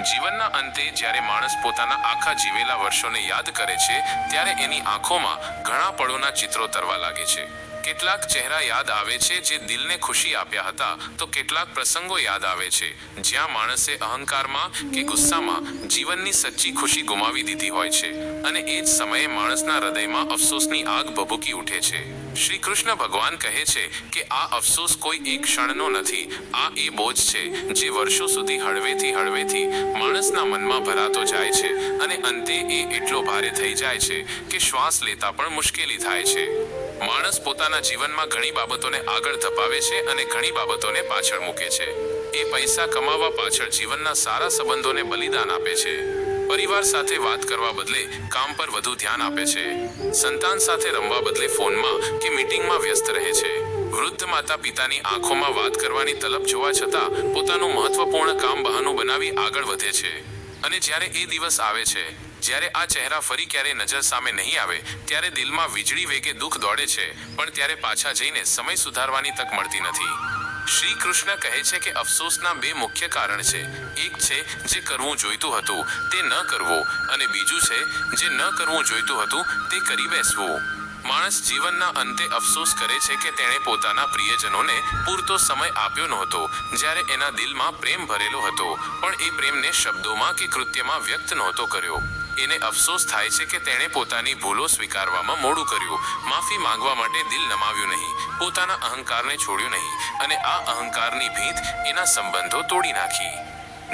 જીવનના અંતે જ્યારે માણસ પોતાના આખા જીવેલા વર્ષોને યાદ કરે છે, ત્યારે એની આંખોમાં ઘણા પળોના ચિત્રો તરવા લાગે છે. કેટલાક ચહેરા યાદ આવે છે જે દિલને ખુશી આપ્યા હતા, તો કેટલાક પ્રસંગો યાદ આવે છે. જ્યાં માણસે અહંકારમાં કે ગુસ્સામાં જીવનની સચ્ચી ખુશી ગુમાવી દીધી હોય છે, અને એ જ સમયે માણસના હૃદયમાં અફસોસની આગ ભભૂકી ઉઠે છે. શ્રી કૃષ્ણ ભગવાન કહે છે કે આ અફસોસ કોઈ એક ક્ષણનો નથી. આ એ બોજ છે જે વર્ષો સુધી હળવેથી હળવેથી માણસના મનમાં ભરાતો જાય છે અને અંતે એ એટલો ભારે થઈ જાય છે કે શ્વાસ લેતા પણ મુશ્કેલી થાય છે. માણસ પોતાના જીવનમાં ઘણી બાબતોને આગળ ધપાવે છે અને ઘણી બાબતોને પાછળ મૂકે છે. એ પૈસા કમાવા પાછળ જીવનના સારા સંબંધોને બલિદાન આપે છે. પરિવાર સાથે વાત કરવા બદલે કામ પર વધુ ધ્યાન આપે છે. સંતાન સાથે રમવા બદલે ફોનમાં કે મીટિંગમાં વ્યસ્ત રહે છે. વૃદ્ધ માતા પિતાની આંખોમાં વાત કરવાની તલબ જોવા છતાં પોતાનું મહત્વપૂર્ણ કામ બહાનું બનાવી આગળ વધે છે. અને જ્યારે એ દિવસ આવે છે, જ્યારે આ ચહેરા ફરી ક્યારે નજર સામે નહીં આવે, ત્યારે દિલમાં વીજળી વેગે દુઃખ દોડે છે, પણ ત્યારે પાછા જઈને સમય સુધારવાની તક મળતી નથી. શ્રી કૃષ્ણ કહે છે કે અફસોસના બે મુખ્ય કારણ છે. એક છે જે કરવું જોઈતું હતું, તે ન કરવું, અને બીજું છે જે ન કરવું જોઈતું હતું, તે કરી બેસવું. માણસ જીવનના અંતે અફસોસ કરે છે કે તેણે પોતાના પ્રિયજનોને પૂરતો સમય આપ્યો નહોતો, જ્યારે એના દિલમાં પ્રેમ ભરેલો હતો, પણ એ પ્રેમને શબ્દોમાં કે કૃત્યમાં વ્યક્ત નહોતો કર્યો. એને અફસોસ થાય છે કે તેણે પોતાની ભૂલો સ્વીકારવામાં મોડું કર્યું. માફી માંગવા માટે દિલ નમાવ્યું નહીં. પોતાના અહંકારને છોડ્યું નહીં. અને આ અહંકારની ભીંત એના સંબંધો તોડી નાખી.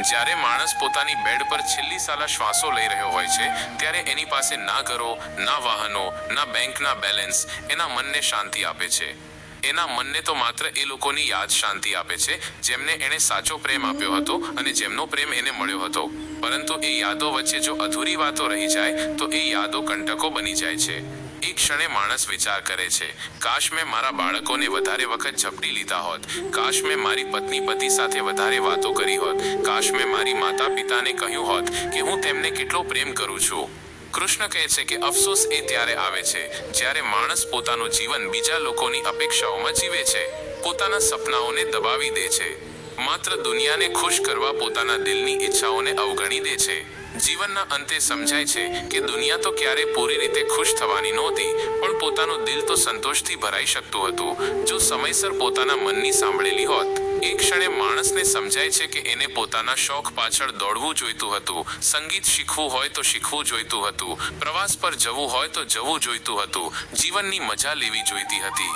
જ્યારે માણસ પોતાની બેડ પર છેલ્લી સાલા શ્વાસો લઈ રહ્યો હોય છે, ત્યારે એની પાસે ના ઘરો, ના વાહનો, ના બેંકના બેલેન્સ એના મનને શાંતિ આપે છે. એના મનને તો માત્ર એ લોકોની યાદ શાંતિ આપે છે, જેમને એણે સાચો પ્રેમ આપ્યો હતો અને જેમનો પ્રેમ એને મળ્યો હતો. પરંતુ એ યાદો વચ્ચે જો અધૂરી વાતો રહી જાય, તો એ યાદો કંટકો બની જાય છે. એ ક્ષણે માણસ વિચાર કરે છે, કાશ મેં મારા બાળકોને વધારે વખત ઝપટી લીધા હોત. કાશ મેં મારી પત્ની પતિ સાથે વધારે વાતો કરી હોત. કાશ મેં મારી માતા પિતાને કહ્યું હોત કે હું તેમને કેટલો પ્રેમ કરું છું. કૃષ્ણ કહે છે કે અફસોસ એ ત્યારે આવે છે, જ્યારે માણસ પોતાનું જીવન બીજા લોકોની અપેક્ષાઓમાં જીવે છે, પોતાના સપનાઓને દબાવી દે છે. માત્ર દુનિયાને ખુશ કરવા પોતાના દિલની ઈચ્છાઓને અવગણી દે છે. જીવનના અંતે સમજાય છે કે દુનિયા તો ક્યારે પૂરી રીતે ખુશ થવાની નહોતી, પણ પોતાનું દિલ તો સંતોષથી ભરાઈ શકતું હતું, જો સમયસર પોતાના મનની સાંભળેલી હોત. એક ક્ષણે માણસને સમજાય છે કે એને પોતાના શોખ પાછળ દોડવું જોઈતું હતું. સંગીત શીખવું હોય તો શીખવું જોઈતું હતું. પ્રવાસ પર જવું હોય તો જવું જોઈતું હતું. જીવનની મજા લેવી જોઈતી હતી.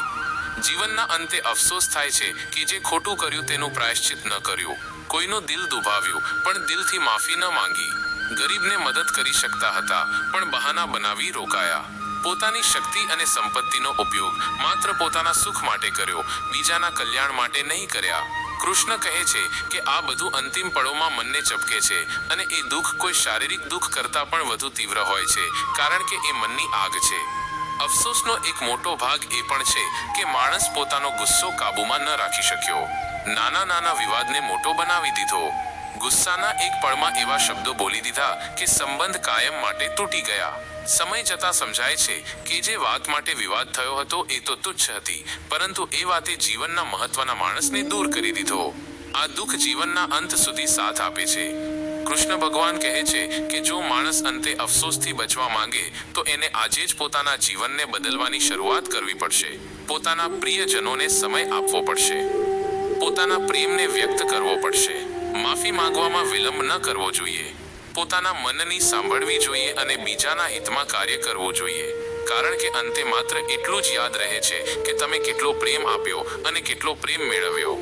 જીવનના અંતે અફસોસ થાય છે કે જે ખોટું કર્યું તેનું પ્રાયશ્ચિત ન કર્યું. કોઈનું દિલ દુભાવ્યું, પણ દિલથી માફી ન માંગી. ગરીબને મદદ કરી શકતા હતા, પણ બહાના બનાવી રોકાયા. પોતાની શક્તિ અને સંપત્તિનો ઉપયોગ માત્ર પોતાના સુખ માટે કર્યો, બીજાના કલ્યાણ માટે નહીં કર્યા. કૃષ્ણ કહે છે કે આ બધું અંતિમ પળોમાં મનને ચપકે છે અને એ દુઃખ કોઈ શારીરિક દુઃખ કરતાં પણ વધુ તીવ્ર હોય છે, કારણ કે એ મનની આગ છે. અફસોસનો એક મોટો ભાગ એ પણ છે કે માણસ પોતાનો ગુસ્સો કાબૂમાં ન રાખી શક્યો. નાના નાના વિવાદને મોટો બનાવી દીધો. ગુસ્સાના એક પળમાં એવા શબ્દો બોલી દીધા કે સંબંધ કાયમ માટે તૂટી ગયા. સમય જતાં સમજાય છે કે જે વાત માટે વિવાદ થયો હતો એ તો તુચ્છ હતી, પરંતુ એ વાતે જીવનના મહત્વના માણસને દૂર કરી દીધો. આ દુઃખ જીવનના અંત સુધી સાથ આપે છે. કૃષ્ણ ભગવાન કહે છે કે જો માણસ અંતે અફસોસથી બચવા માંગે, તો એને આજે જ પોતાના જીવનને બદલવાની શરૂઆત કરવી પડશે. પોતાના પ્રિયજનોને સમય આપવો પડશે. પોતાના પ્રેમને વ્યક્ત કરવો પડશે. માફી માંગવામાં વિલંબ ન કરવો જોઈએ. પોતાના મનની સાંભળવી જોઈએ અને બીજાના હિતમાં કાર્ય કરવું જોઈએ. કારણ કે અંતે માત્ર એટલું જ યાદ રહે છે કે તમે કેટલો પ્રેમ આપ્યો અને કેટલો પ્રેમ મેળવ્યો.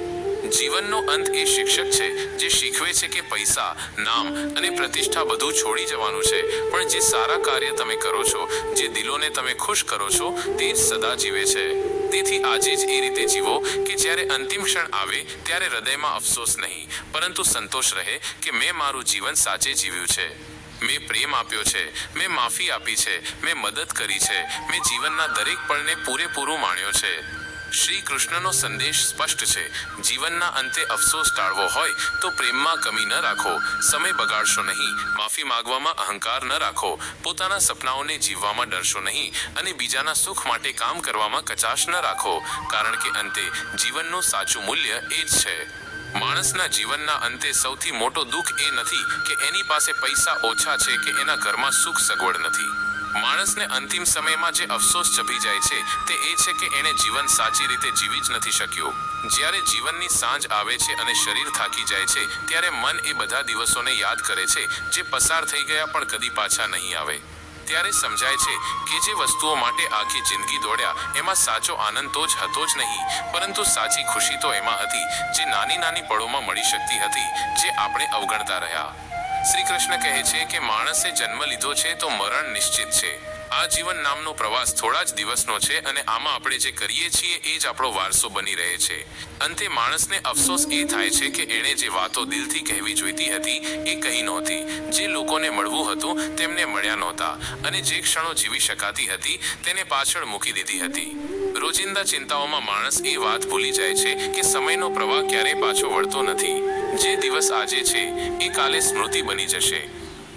જીવનનો અંત એ શિક્ષક છે જે શીખવે છે કે પૈસા, નામ અને પ્રતિષ્ઠા બધું છોડી જવાનું છે. પણ જે સારા કાર્ય તમે કરો છો, જે દિલોને તમે ખુશ કરો છો, તે જ સદા જીવે છે. તેથી આજે જ એ રીતે જીવો કે જ્યારે અંતિમ ક્ષણ આવે ત્યારે હૃદયમાં અફસોસ નહીં, પરંતુ સંતોષ રહે કે મેં મારું જીવન સાચે જીવ્યું છે. મેં પ્રેમ આપ્યો છે, મેં માફી આપી છે, મેં મદદ કરી છે, મેં જીવનના દરેક પળને પૂરેપૂરું માણ્યો છે. શ્રી કૃષ્ણનો સંદેશ સ્પષ્ટ છે. જીવનના અંતે અફસોસ ટાળવો હોય તો પ્રેમમાં કમી ન રાખો. સમય બગાડશો નહીં. માફી માંગવામાં અહંકાર ન રાખો. પોતાના સપનાઓને જીવવામાં ડરશો નહીં અને બીજાના સુખ માટે કામ કરવામાં કચાશ ન રાખો. કારણ કે અંતે જીવનનું સાચું મૂલ્ય એ જ છે. માણસના જીવનના અંતે સૌથી મોટો દુઃખ એ નથી કે એની પાસે પૈસા ઓછા છે કે એના ઘરમાં સુખ સગવડ નથી. માણસને અંતિમ સમયમાં જે અફસોસ ચભી જાય છે, તે એ છે કે એણે જીવન સાચી રીતે જીવી જ નથી શક્યું. જ્યારે જીવનની સાંજ આવે છે અને શરીર થાકી જાય છે, ત્યારે મન એ બધા દિવસોને યાદ કરે છે, જે પસાર થઈ ગયા પણ કદી પાછા નહીં આવે. ત્યારે સમજાય છે કે જે વસ્તુઓ માટે આખી જિંદગી દોડ્યા, એમાં સાચો આનંદ તો જ હતો જ નહીં, પરંતુ સાચી ખુશી તો એમાં હતી, જે નાની નાની પળોમાં મળી શકતી હતી, જે આપણે અવગણતા રહ્યા. શ્રી કૃષ્ણ કહે છે કે માણસે જન્મ લીધો છે તો મરણ નિશ્ચિત છે. આ જીવન નામનો પ્રવાસ થોડા જ દિવસનો છે અને આમાં આપણે જે કરીએ છીએ એ જ આપણો વારસો બની રહે છે. અંતે માણસને અફસોસ એ થાય છે કે એણે જે વાતો દિલથી કહેવી જોઈતી હતી એ કહી નહોતી. જે લોકોને મળવું હતું તેમને મળ્યા નહોતા અને જે ક્ષણો જીવી શકાતી હતી તેને પાછળ મૂકી દીધી હતી. રોજિંદા ચિંતાઓમાં માણસ એ વાત ભૂલી જાય છે કે સમયનો પ્રવાહ ક્યારેય પાછો વળતો નથી. જે દિવસ આજે છે, એ કાલે સ્મૃતિ બની જશે.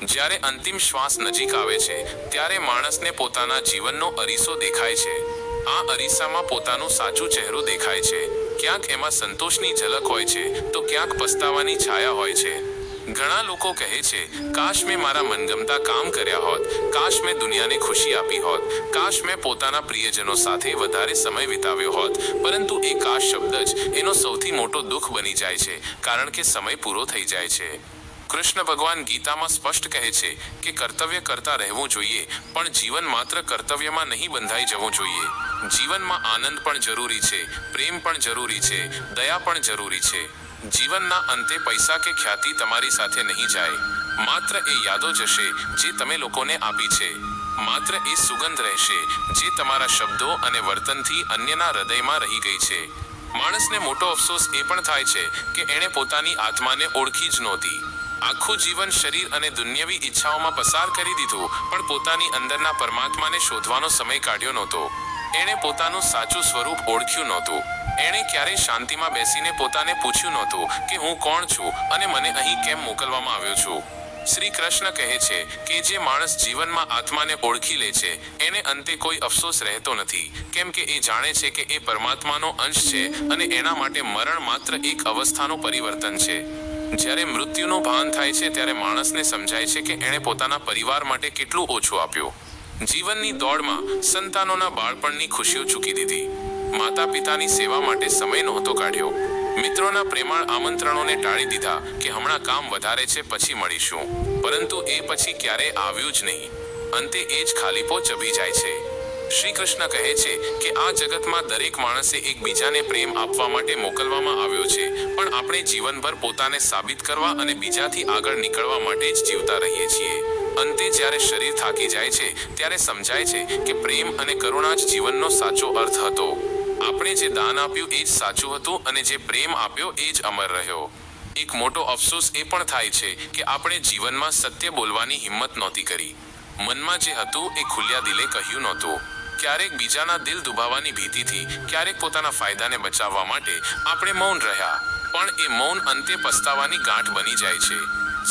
જ્યારે અંતિમ શ્વાસ નજીક આવે છે, ત્યારે માણસને પોતાના જીવનનો અરીસો દેખાય છે. આ અરીસામાં પોતાનું સાચું ચહેરું દેખાય છે. ક્યાંક એમાં સંતોષની ઝલક હોય છે, તો ક્યાંક પસ્તાવાની છાયા હોય છે. ઘણા લોકો કહે છે, કાશ મેં મારા મનગમતા કામ કર્યા હોત, કાશ મેં દુનિયાને ખુશી આપી હોત, કાશ મેં પોતાના પ્રિયજનો સાથે વધારે સમય વિતાવ્યો હોત. પરંતુ એ કાશ શબ્દ જ એનો સૌથી મોટો દુઃખ બની જાય છે, કારણ કે સમય પૂરો થઈ જાય છે. કૃષ્ણ ભગવાન ગીતામાં સ્પષ્ટ કહે છે કે કર્તવ્ય કરતા રહેવું જોઈએ, પણ જીવન માત્ર કર્તવ્યમાં નહીં બંધાઈ જવું જોઈએ. જીવનમાં આનંદ પણ જરૂરી છે, પ્રેમ પણ જરૂરી છે, દયા પણ જરૂરી છે. જીવનના અંતે પૈસા કે ખ્યાતિ તમારી સાથે નહીં જાય. માત્ર એ યાદો જશે જે તમે લોકોને આપી છે. માત્ર એ સુગંધ રહેશે જે તમારા શબ્દો અને વર્તનથી અન્યના હૃદયમાં રહી ગઈ છે. માણસને મોટો અફસોસ એ પણ થાય છે કે એણે પોતાની આત્માને ઓળખી જ નહોતી. આખું જીવન શરીર અને દુન્યવી ઈચ્છાઓમાં પસાર કરી દીધું, પણ પોતાની અંદરના પરમાત્માને શોધવાનો સમય કાઢ્યો નહોતો. એણે પોતાનું સાચું સ્વરૂપ ઓળખ્યું નહોતું. એણે ક્યારેય શાંતિમાં બેસીને પોતાને પૂછ્યું નહોતું કે હું કોણ છું અને મને અહીં કેમ મોકલવામાં આવ્યો છું. શ્રી કૃષ્ણ કહે છે કે જે માણસ જીવનમાં આત્માને ઓળખી લે છે, એને અંતે કોઈ અફસોસ રહેતો નથી. કેમ કે એ જાણે છે કે એ પરમાત્માનો અંશ છે અને એના માટે મરણ માત્ર એક અવસ્થાનું પરિવર્તન છે. જ્યારે મૃત્યુનો ભાન થાય છે, ત્યારે માણસને સમજાય છે કે એણે પોતાના પરિવાર માટે કેટલું ઓછું આપ્યું. જીવનની દોડમાં સંતાનોના બાળપણની ખુશીઓ ચૂકી દીધી. માતા પિતાની સેવા માટે સમય નહોતો કાઢ્યો. મિત્રોના પ્રેમાળ આમંત્રણોને ટાળી દીધા કે હમણાં કામ વધારે છે, પછી મળીશું. પરંતુ એ પછી ક્યારેય આવ્યું જ નહીં. અંતે એ જ ખાલીપો ચબી જાય છે. શ્રી કૃષ્ણ કહે છે કે આ જગતમાં દરેક માણસે એકબીજાને પ્રેમ આપવા માટે મોકલવામાં આવ્યો છે, પણ આપણે જીવનભર પોતાને સાબિત કરવા અને બીજાથી આગળ નીકળવા માટે જ જીવતા રહીએ છીએ. અંતે જ્યારે શરીર થાકી જાય છે, ત્યારે સમજાય છે કે પ્રેમ અને કરુણા જ જીવનનો સાચો અર્થ હતો. આપણે જે દાન આપ્યું એ જ સાચું હતું અને જે પ્રેમ આપ્યો એ જ અમર રહ્યો. એક મોટો અફસોસ એ પણ થાય છે કે આપણે જીવનમાં સત્ય બોલવાની હિંમત નહોતી કરી. મનમાં જે હતું એ ખુલ્યા દિલે કહ્યું નહોતું. ક્યારેક બીજાના દિલ દુભાવવાની ભીતિથી, ક્યારેક પોતાના ફાયદાને બચાવવા માટે આપણે મૌન રહ્યા. પણ એ મૌન અંતે પસ્તાવાની ગાંઠ બની જાય છે.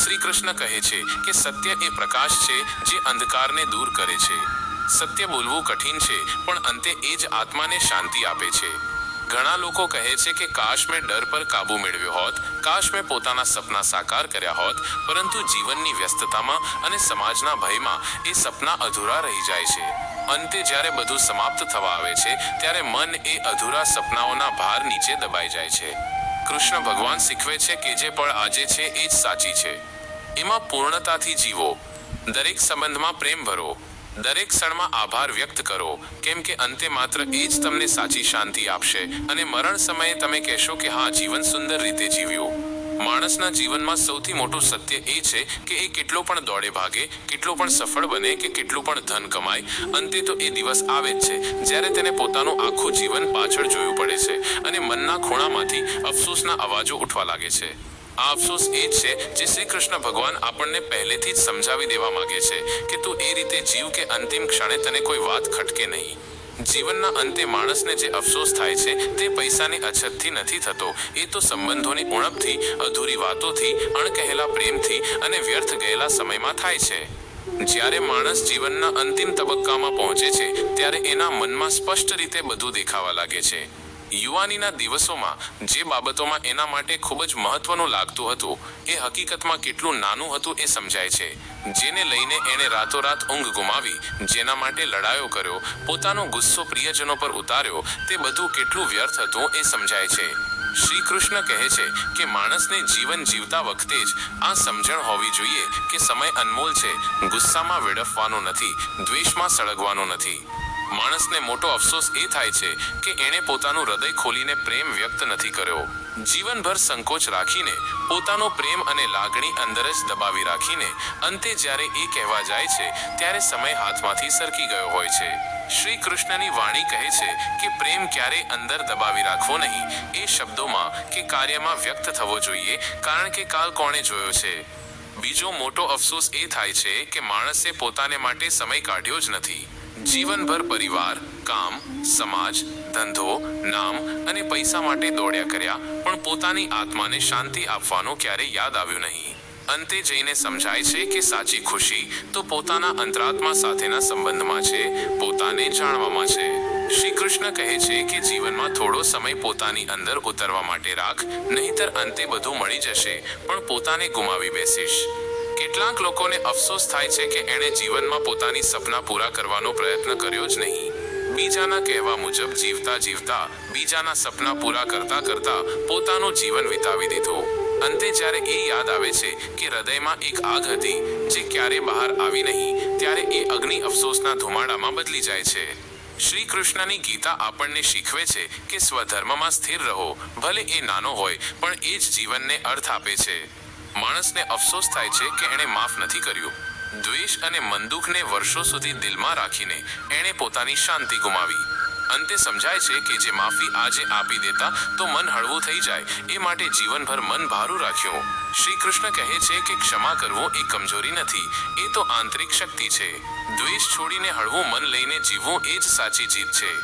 શ્રી કૃષ્ણ કહે છે કે સત્ય એ પ્રકાશ છે જે અંધકારને દૂર કરે છે. સત્ય બોલવું કઠિન છે, પણ અંતે એ જ આત્માને શાંતિ આપે છે. ઘણા લોકો કહે છે કે કાશ મેં ડર પર કાબુ મેળવ્યો હોત, કાશ મેં પોતાના સપના સાકાર કર્યા હોત, પરંતુ જીવનની વ્યસ્તતામાં અને સમાજના ભયમાં એ સપના અધૂરા રહી જાય છે. અંતે જ્યારે બધું સમાપ્ત થવા આવે છે, ત્યારે મન એ અધૂરા સપનાઓના ભાર નીચે દબાઈ જાય છે. કૃષ્ણ ભગવાન શીખવે છે કે જે પળ આજે છે એ જ સાચી છે. એમાં પૂર્ણતાથી જીવો. દરેક સંબંધમાં પ્રેમ ભરો. દરેક ક્ષણમાં આભાર વ્યક્ત કરો, કેમ કે અંતે માત્ર એ જ તમને સાચી શાંતિ આપશે. અને મરણ સમયે તમે કહેશો કે હા, જીવન સુંદર રીતે જીવ્યું. માણસના જીવનમાં સૌથી મોટું સત્ય એ છે કે એ કેટલો પણ દોડે ભાગે, કેટલો પણ સફળ બને કે કેટલું પણ ધન કમાય. અંતે તો એ દિવસ આવે જ છે, જ્યારે તેને પોતાનું આખું જીવન પાછળ જોયું પડે છે. અને મનના ખૂણામાંથી અફસોસના અવાજો ઉઠવા લાગે છે. અફસોસ એ જ છે જે શ્રી કૃષ્ણ ભગવાન આપણને પહેલેથી જ સમજાવી દેવા માંગે છે કે તું એ રીતે જીવ કે અંતિમ ક્ષણે તને કોઈ વાત ખટકે નહીં. જીવનના અંતે માણસને જે અફસોસ થાય છે તે પૈસાની અછતથી નથી થતો. એ તો સંબંધોની ઉણપથી, અધૂરી વાતોથી, અણકહેલા પ્રેમથી અને વ્યર્થ ગયેલા સમયમાં થાય છે. જ્યારે માણસ જીવનના અંતિમ તબક્કામાં પહોંચે છે, ત્યારે એના મનમાં સ્પષ્ટ રીતે બધું દેખાવા લાગે છે. યુવાનીના દિવસોમાં જે બાબતોમાં એના માટે ખૂબ જ મહત્વનું લાગતું હતું, એ હકીકતમાં કેટલું નાનું હતું એ સમજાય છે. જેને લઈને એણે રાતોરાત ઊંઘ ગુમાવી, જેના માટે લડાયો કર્યો, પોતાનો ગુસ્સો પ્રિયજનો પર ઉતાર્યો, તે બધું કેટલું વ્યર્થ હતું એ સમજાય છે. શ્રી કૃષ્ણ કહે છે કે માણસને જીવન જીવતા વખતે જ આ સમજણ હોવી જોઈએ કે સમય અનમોલ છે, ગુસ્સામાં વેડફવાનો નથી, દ્વેષમાં સળગવાનો નથી. માણસને મોટો અફસોસ એ થાય છે કે એણે પોતાનું હૃદય ખોલીને પ્રેમ વ્યક્ત નથી કર્યો. જીવનભર સંકોચ રાખીને, પોતાનો પ્રેમ અને લાગણી અંદર જ દબાવી રાખીને, અંતે જ્યારે એ કહેવા જાય છે, ત્યારે સમય હાથમાંથી સરકી ગયો હોય છે. શ્રી કૃષ્ણની વાણી કહે છે કે પ્રેમ ક્યારે અંદર દબાવી રાખવો નહીં. એ શબ્દોમાં કે કાર્યમાં વ્યક્ત થવો જોઈએ, કારણ કે કાલ કોણે જોયો છે? બીજો મોટો અફસોસ એ થાય છે કે માણસે પોતાને માટે સમય કાઢ્યો જ નથી. જીવનભર પરિવાર, કામ, સમાજ, ધંધો, નામ અને પૈસા માટે દોડ્યા કર્યા, પણ પોતાની આત્માને શાંતિ આપવાનો ક્યારે યાદ આવ્યું નહીં. અંતે જઈને સમજાય છે કે સાચી ખુશી તો પોતાના અંતરાત્મા સાથેના સંબંધમાં છે, પોતાને જાણવામાં છે. શ્રી કૃષ્ણ કહે છે કે જીવનમાં થોડો સમય પોતાની અંદર ઉતરવા માટે રાખ, નહીતર અંતે બધું મળી જશે, પણ પોતાને ગુમાવી બેસીશ. કેટલાક લોકોને અફસોસ થાય છે કે એણે જીવનમાં પોતાની સપના પૂરા કરવાનો પ્રયત્ન કર્યો જ નહીં. બીજાના કહેવા મુજબ, જીવતા જીવતા, બીજાના સપના પૂરા કરતા કરતા પોતાનું જીવન વિતાવી દીધું. અંતે જ્યારે એ યાદ આવે છે કે હૃદયમાં એક આગ હતી, જે ક્યારે બહાર આવી નહીં, ત્યારે એ અગ્નિ અફસોસના ધુમાડામાં બદલી જાય છે. શ્રી કૃષ્ણની ગીતા આપણને શીખવે છે કે સ્વધર્મમાં સ્થિર રહો, ભલે એ નાનો હોય, પણ એ જ જીવનને અર્થ આપે છે. માણસને અફસોસ થાય છે કે એણે માફ નથી કર્યું. દ્વેષ અને મંદુકને વર્ષો સુધી દિલમાં રાખીને એણે પોતાની શાંતિ ગુમાવી. અંતે સમજાય છે કે જે માફી આજે આપી દેતા તો મન હળવું થઈ જાય. એ માટે જીવનભર મન ભારું રાખ્યું. શ્રી કૃષ્ણ કહે છે કે ક્ષમા કરવું એ કમજોરી નથી. એ તો આંતરિક શક્તિ છે. દ્વેષ છોડીને હળવું મન લઈને જીવવું એ જ સાચી જીત છે.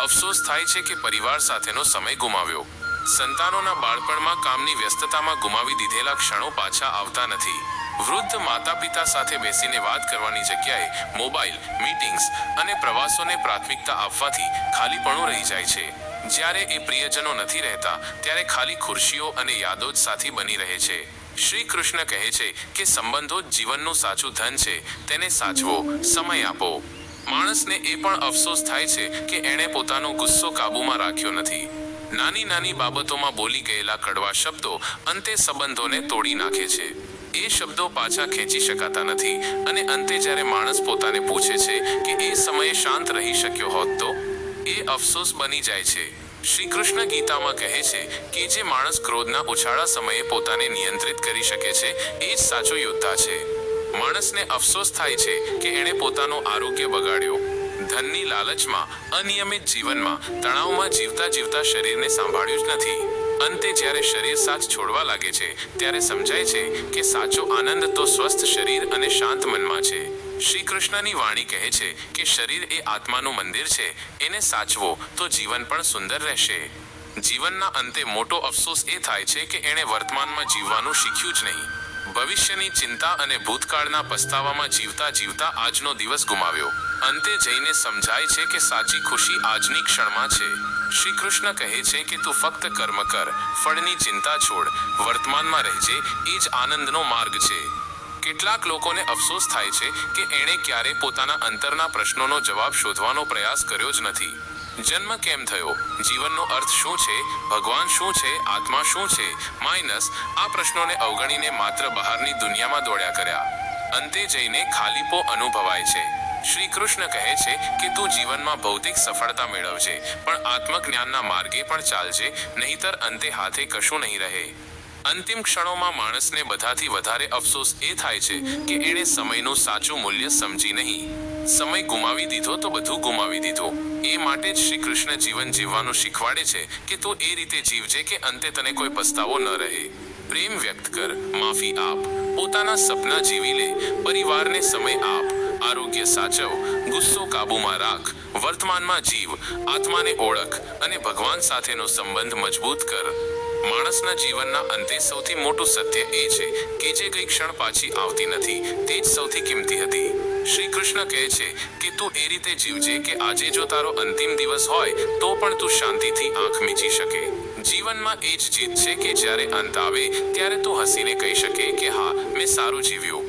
અફસોસ થાય છે કે પરિવાર સાથેનો સમય ગુમાવ્યો. સંતાનોના બાળપણમાં કામની વ્યસ્તતામાં ગુમાવી દીધેલા ક્ષણો પાછા આવતા નથી. વૃદ્ધ માતા પિતા સાથે બેસીને વાત કરવાની જગ્યાએ મોબાઈલ, મીટિંગ્સ અને પ્રવાસોને પ્રાથમિકતા આપવાથી ખાલીપણું રહી જાય છે. જ્યારે એ પ્રિયજનો નથી રહેતા, ત્યારે ખાલી ખુરશીઓ અને યાદો જ સાથી બની રહે છે. શ્રી કૃષ્ણ કહે છે કે સંબંધો જ જીવનનું સાચું ધન છે, તેને સાચવો, સમય આપો. માણસને એ પણ અફસોસ થાય છે કે એણે પોતાનો ગુસ્સો કાબૂમાં રાખ્યો નથી. નાની નાની બાબતોમાં બોલી ગયેલા કડવા શબ્દો અંતે સંબંધોને તોડી નાખે છે. એ શબ્દો પાછા ખેંચી શકાતા નથી અને અંતે જ્યારે માણસ પોતાને પૂછે છે કે એ સમયે શાંત રહી શક્યો હોત તો? એ અફસોસ બની જાય છે. શ્રી કૃષ્ણ ગીતામાં કહે છે કે જે માણસ ક્રોધના ઉછાળા સમયે પોતાને નિયંત્રિત કરી શકે છે, એ જ સાચો યોદ્ધા છે. માણસને અફસોસ થાય છે કે એણે પોતાનું આરોગ્ય બગાડ્યો. ધનની લાલચમાં, અનિયમિત જીવનમાં, તણાવમાં જીવતા જીવતા શરીરને સાંભળ્યું જ નથી. અંતે જ્યારે શરીર સાથ છોડવા લાગે છે, ત્યારે સમજાય છે કે સાચો આનંદ તો સ્વસ્થ શરીર અને શાંત મનમાં છે. શ્રી કૃષ્ણની વાણી કહે છે કે શરીર એ આત્માનું મંદિર છે, એને સાચવો તો જીવન પણ સુંદર રહેશે. જીવનના અંતે મોટો અફસોસ એ થાય છે કે એણે વર્તમાનમાં જીવવાનું શીખ્યું જ નહીં. ભવિષ્યની ચિંતા અને ભૂતકાળના પસ્તાવામાં જીવતા જીવતા આજનો દિવસ ગુમાવ્યો. અંતે જઈને સમજાય છે કે સાચી ખુશી આજની ક્ષણમાં છે. શ્રી કૃષ્ણ કહે છે કે તું ફક્ત કર્મ કર, ફળની ચિંતા છોડ, વર્તમાનમાં રહેજે, એ જ આનંદનો માર્ગ છે. કેટલાક લોકોને અફસોસ થાય છે કે એણે ક્યારે પોતાના અંતરના પ્રશ્નોનો જવાબ શોધવાનો પ્રયાસ કર્યો જ નથી. જન્મ કેમ થયો? જીવનનો અર્થ શું છે? ભગવાન શું છે? આત્મા શું છે? માઇનસ આ પ્રશ્નોને અવગણીને માત્ર બહારની દુનિયામાં દોડ્યા કર્યા. અંતે જઈને ખાલીપો અનુભવાય છે. શ્રી કૃષ્ણ કહે છે કે તું જીવનમાં ભૌતિક સફળતા મેળવજે, પણ આત્મજ્ઞાનના માર્ગે પણ ચાલજે, નહીતર અંતે હાથે કશું નહીં રહે. અંતિમ ક્ષણોમાં માણસને બધાથી વધારે અફસોસ એ થાય છે કે એણે સમયનું સાચું મૂલ્ય સમજી નહીં. સમય ગુમાવી દીધો તો બધું ગુમાવી દીધું. એ માટે જ શ્રી કૃષ્ણ જીવન જીવવાનું શીખવાડે છે કે તું એ રીતે જીવજે કે અંતે તને કોઈ પસ્તાવો ન રહે. પ્રેમ વ્યક્ત કર, માફી આપ, પોતાના સપના જીવી લે, પરિવારને સમય આપ, આરોગ્ય સાચવ, ગુસ્સો કાબૂમાં રાખ, વર્તમાનમાં જીવ, આત્માને ઓળખ અને ભગવાન સાથેનો સંબંધ મજબૂત કર. માણસના જીવનના અંતે સૌથી મોટું સત્ય એ છે કે જે કઈ ક્ષણ પાછી આવતી નથી, તે જ સૌથી કિંમતી હતી. શ્રી કૃષ્ણ કહે છે કે તું એ રીતે જીવજે કે આજે જો તારો અંતિમ દિવસ હોય, તો પણ તું શાંતિથી આંખ મીચી શકે. જીવનમાં એ જ જીત છે કે જ્યારે અંત આવે, ત્યારે તું હસીને કહી શકે કે હા, મેં સારું જીવ્યું.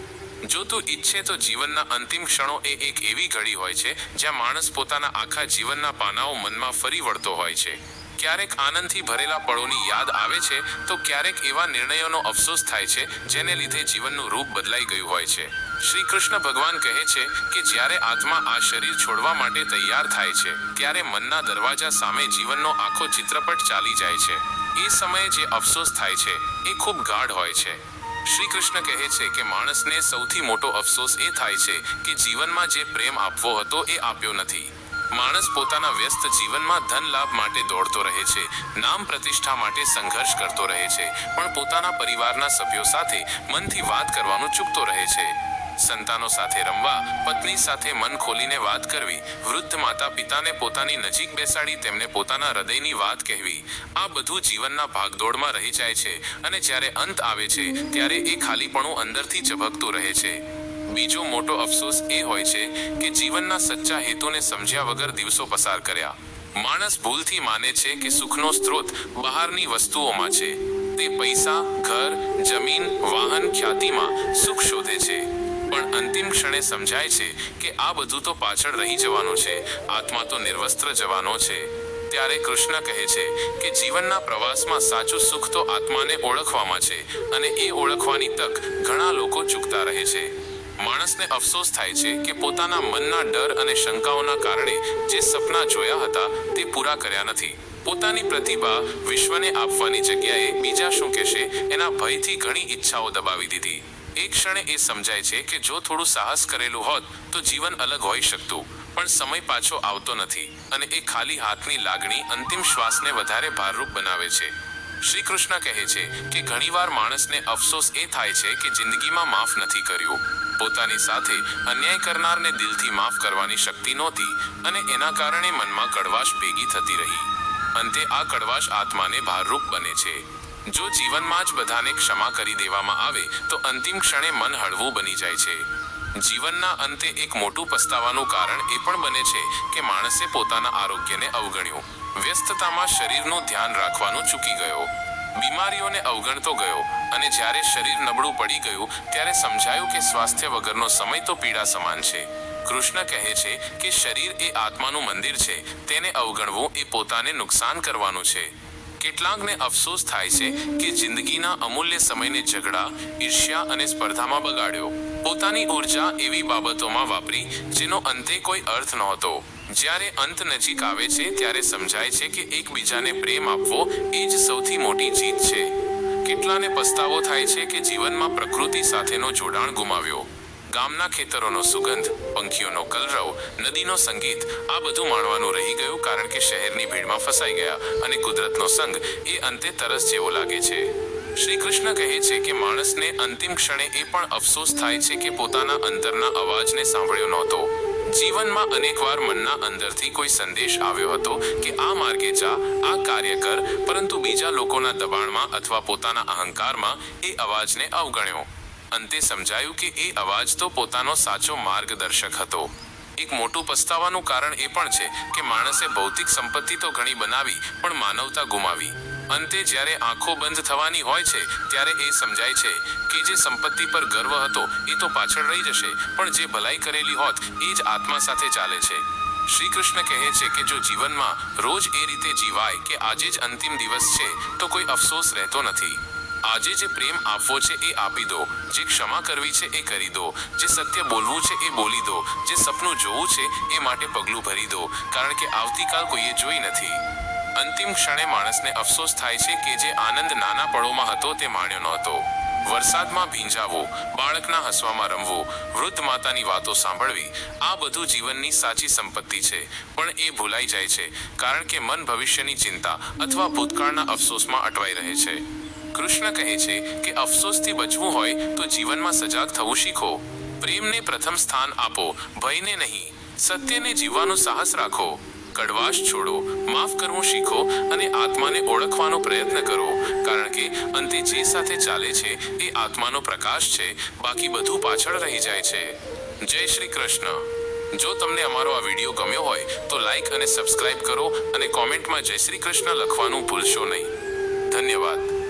જો તું ઈચ્છે તો જીવનના અંતિમ ક્ષણો એ એક એવી ઘડી હોય છે, જ્યાં માણસ પોતાના આખા જીવનના પાનાઓ મનમાં ફરી વળતો હોય છે. ક્યારેક આનંદથી ભરેલા પળોની યાદ આવે છે, તો ક્યારેક એવા નિર્ણયોનો અફસોસ થાય છે, જેને લીધે જીવનનું રૂપ બદલાઈ ગયું હોય છે. શ્રી કૃષ્ણ ભગવાન કહે છે કે જ્યારે આત્મા આ શરીર છોડવા માટે તૈયાર થાય છે, ત્યારે મનના દરવાજા સામે જીવનનો આખો ચિત્રપટ ચાલી જાય છે. એ સમયે જે અફસોસ થાય છે, એ ખૂબ ગાઢ હોય છે. શ્રી કૃષ્ણ કહે છે કે માણસને સૌથી મોટો અફસોસ એ થાય છે કે જીવનમાં જે પ્રેમ આપવો હતો એ આપ્યો નથી. માણસ પોતાના વ્યસ્ત જીવનમાં ધન લાભ માટે દોડતો રહે છે, નામ પ્રતિષ્ઠા માટે સંઘર્ષ કરતો રહે છે, પણ પોતાના પરિવારના સભ્યો સાથે મનથી વાત કરવાનું ચૂકતો રહે છે. સંતાનો સાથે રમવા, પત્ની સાથે મન ખોલીને વાત કરવી, વૃદ્ધ માતા પિતાને પોતાની નજીક બેસાડી તેમને પોતાના હૃદયની વાત કહેવી, આ બધું જીવનના ભાગદોડમાં રહી જાય છે અને જ્યારે અંત આવે છે, ત્યારે એ ખાલીપણું અંદરથી ઝબકતું રહે છે. બીજો મોટો અફસોસ એ હોય છે કે જીવનના સચ્ચા હેતુને સમજ્યા વગર દિવસો પસાર કર્યા. માણસ ભૂલથી માને છે કે સુખનો સ્ત્રોત બહારની વસ્તુઓમાં છે. તે પૈસા, ઘર, જમીન, વાહન, ખ્યાતિમાં સુખ શોધે છે. પણ અંતિમ ક્ષણે સમજાય છે કે આ બધું તો પાછળ રહી જવાનું છે. આત્મા તો નિર્વસ્ત્ર જવાનો છે. ત્યારે કૃષ્ણ કહે છે કે જીવનના પ્રવાસમાં સાચું સુખ તો આત્માને ઓળખવામાં છે અને એ ઓળખવાની તક ઘણા લોકો ચૂકતા રહે છે. માણસને અફસોસ થાય છે કે પોતાના મનના ડર અને શંકાઓના કારણે જે સપના જોયા હતા તે પૂરા કર્યા નથી. પોતાની પ્રતિભા વિશ્વને આપવાની જગ્યાએ બીજા શું કહેશે એના ભયથી ઘણી ઈચ્છાઓ દબાવી દીધી. એક ક્ષણે એ સમજાય છે કે જો થોડું સાહસ કરેલું હોત, તો જીવન અલગ હોઈ શકતું, પણ સમય પાછો આવતો નથી અને એ ખાલી હાથની લાગણી અંતિમ શ્વાસને વધારે ભારરૂપ બનાવે છે. શ્રી કૃષ્ણ કહે છે કે ઘણીવાર માણસને અફસોસ એ થાય છે કે જિંદગીમાં માફ નથી કર્યું. પોતાની સાથે અન્યાય કરનારને દિલથી માફ કરવાની શક્તિ નહોતી અને એના કારણે મનમાં કડવાશ ભેગી થતી રહી. અંતે આ કડવાશ આત્માને ભારરૂપ બને છે. જો જીવનમાં જ બધાને ક્ષમા કરી દેવામાં આવે, તો અંતિમ ક્ષણે મન હળવું બની જાય છે. જીવનના અંતે એક મોટું પસ્તાવાનું કારણ એ પણ બને છે કે માણસે પોતાના આરોગ્યને અવગણ્યું. વ્યસ્તતામાં શરીરનું ધ્યાન રાખવાનું ચૂકી ગયો. બીમારીઓને અવગણતો ગયો અને જ્યારે શરીર નબળું પડી ગયું, ત્યારે સમજાયું કે સ્વાસ્થ્ય વગરનો સમય તો પીડા સમાન છે. કૃષ્ણ કહે છે કે શરીર એ આત્માનું મંદિર છે, તેને અવગણવું એ પોતાને નુકસાન કરવાનું છે. કેટલાકને અફસોસ થાય છે કે જિંદગીના અમૂલ્ય સમયને ઝઘડા, ઈર્ષ્યા અને સ્પર્ધામાં બગાડ્યો. પોતાની ઊર્જા એવી બાબતોમાં વાપરી જેનો અંતે કોઈ અર્થ નહોતો. જ્યારે અંત નજીક આવે છે, ત્યારે સમજાય છે કે એકબીજાને પ્રેમ આપવો એ જ સૌથી મોટી જીત છે. કેટલાને પસ્તાવો થાય છે કે જીવનમાં પ્રકૃતિ સાથેનો જોડાણ ગુમાવ્યો. ગામના ખેતરોનો સુગંધ, પંખીઓનો કલરવ, નદીનો સંગીત, આ બધું માણવાનું રહી ગયું કારણ કે શહેરની ભીડમાં ફસાઈ ગયા અને કુદરતનો સંગ એ અંતે તરસ જેવો લાગે છે. શ્રી કૃષ્ણ કહે છે કે માણસને અંતિમ ક્ષણે એ પણ અફસોસ થાય છે કે પોતાના અંતરના અવાજને સાંભળ્યો નહોતો. જીવનમાં અનેકવાર મનના અંદરથી કોઈ સંદેશ આવ્યો હતો કે આ માર્ગે જા, આ કાર્ય કર, પરંતુ બીજા લોકોના દબાણમાં અથવા પોતાના અહંકારમાં એ અવાજને અવગણ્યો. અંતે સમજાયું કે એ અવાજ તો પોતાનો સાચો માર્ગદર્શક હતો. એક મોટું પસ્તાવાનું કારણ એ પણ છે કે માણસે ભૌતિક સંપત્તિ તો ઘણી બનાવી, પણ માનવતા ગુમાવી. અંતે જ્યારે આંખો બંધ થવાની હોય છે, ત્યારે એ સમજાય છે કે જે સંપત્તિ પર ગર્વ હતો, એ તો પાછળ રહી જશે, પણ જે ભલાઈ કરેલી હોત, એ જ આત્મા સાથે ચાલે છે. શ્રી કૃષ્ણ કહે છે કે જો જીવનમાં રોજ એ રીતે જીવાય કે આજે જ અંતિમ દિવસ છે, તો કોઈ અફસોસ રહેતો નથી. આજે જે પ્રેમ આપવો છે એ આપી દો. જે ક્ષમા કરવી છે એ કરી દો. જે સત્ય બોલવું છે એ બોલી દો. જે સપનું જોવું છે એ માટે પગલું ભરી દો. કારણ કે આવતીકાલ કોઈએ જોઈ નથી. અંતિમ ક્ષણે માણસને અફસોસ થાય છે કે જે આનંદ નાના પળોમાં હતો તે માણ્યો નહોતો. વરસાદમાં ભીંજાવું, બાળકના હસવામાં રમવું, વૃદ્ધ માતાની વાતો સાંભળવી, આ બધું જીવનની સાચી સંપત્તિ છે. પણ એ ભૂલાઈ જાય છે. કારણ કે મન ભવિષ્યની ચિંતા અથવા ભૂતકાળના અફસોસમાં અટવાઈ રહે છે. કૃષ્ણ કહે છે કે અફસોસથી બચવું હોય તો જીવનમાં સજાગ થવું શીખો. પ્રેમને પ્રથમ સ્થાન આપો, ભયને નહીં. સત્યને જીવવાનું સાહસ રાખો. કડવાશ છોડો, માફ કરવું શીખો અને આત્માને ઓળખવાનો પ્રયત્ન કરો. કારણ કે અંતે જે સાથે ચાલે છે એ આત્માનો પ્રકાશ છે, બાકી બધું પાછળ રહી જાય છે. જય શ્રી કૃષ્ણ. જો તમને અમારો આ વીડિયો ગમ્યો હોય તો લાઈક અને સબસ્ક્રાઇબ કરો અને કોમેન્ટમાં જય શ્રી કૃષ્ણ લખવાનું ભૂલશો નહીં. ધન્યવાદ.